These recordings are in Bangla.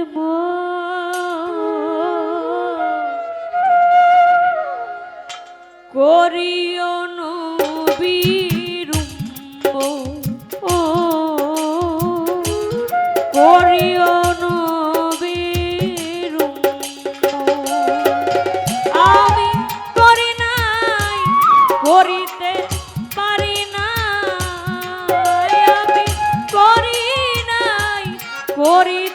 খেদ করিও নবীরুম ও আমি করি নাই করিতে পারি নাই। আমি করি নাই করিতে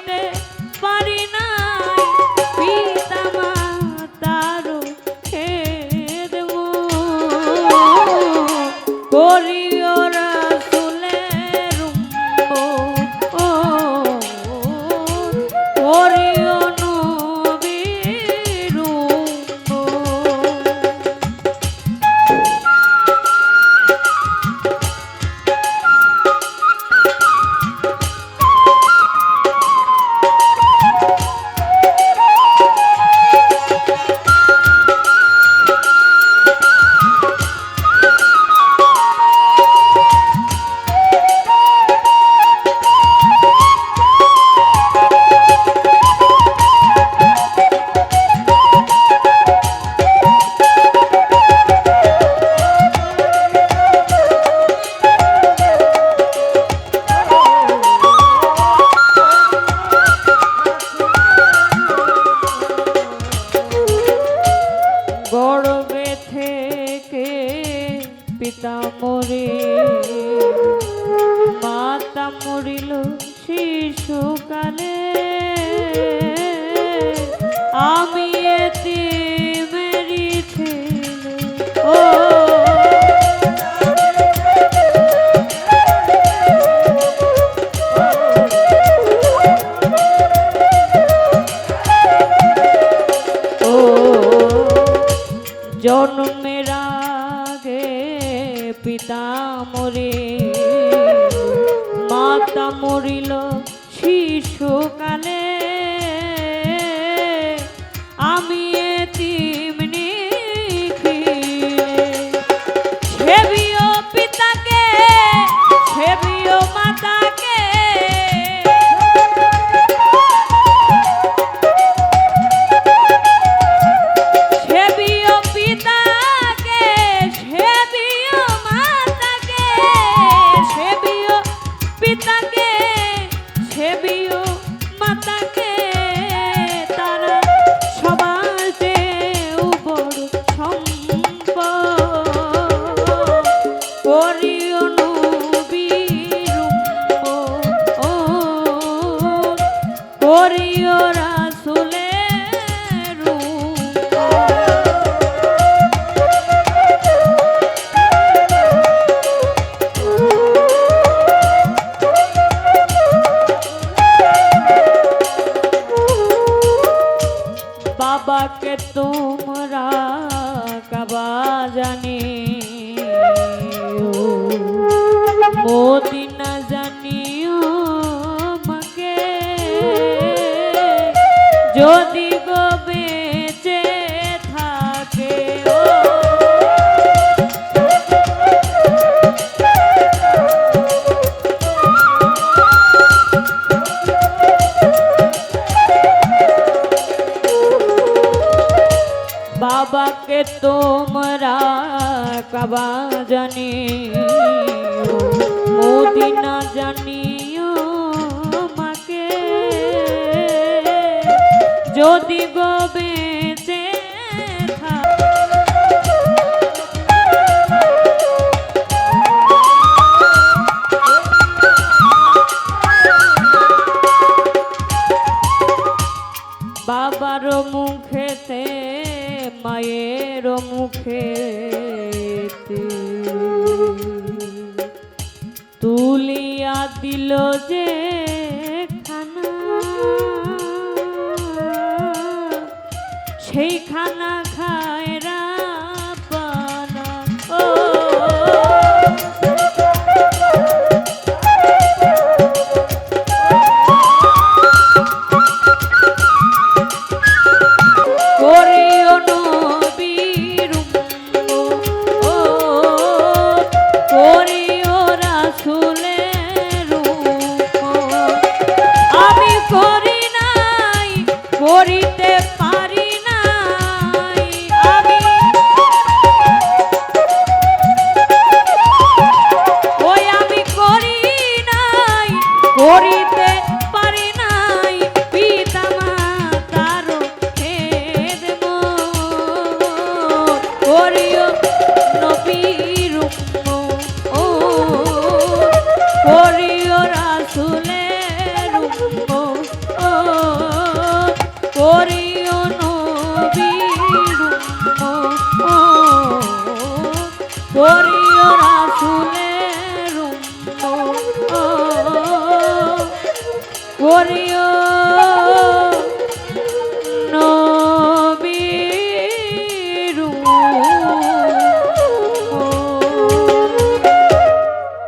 গর্বে থেকে পিতা মরে মাতা মরিল শিশুকালে। মরিল শিশুকালে। জানি। বাবাকে তোমরা কাবা জানি মদিনা জানিও মাকে যদি গো মুখেতে তুলিয়া দিল যে খানা। সেই খানা খায় করিও নবীর ও করিও রাসুলের ও করিও নবীর ও করিও রাসুলের ও করিও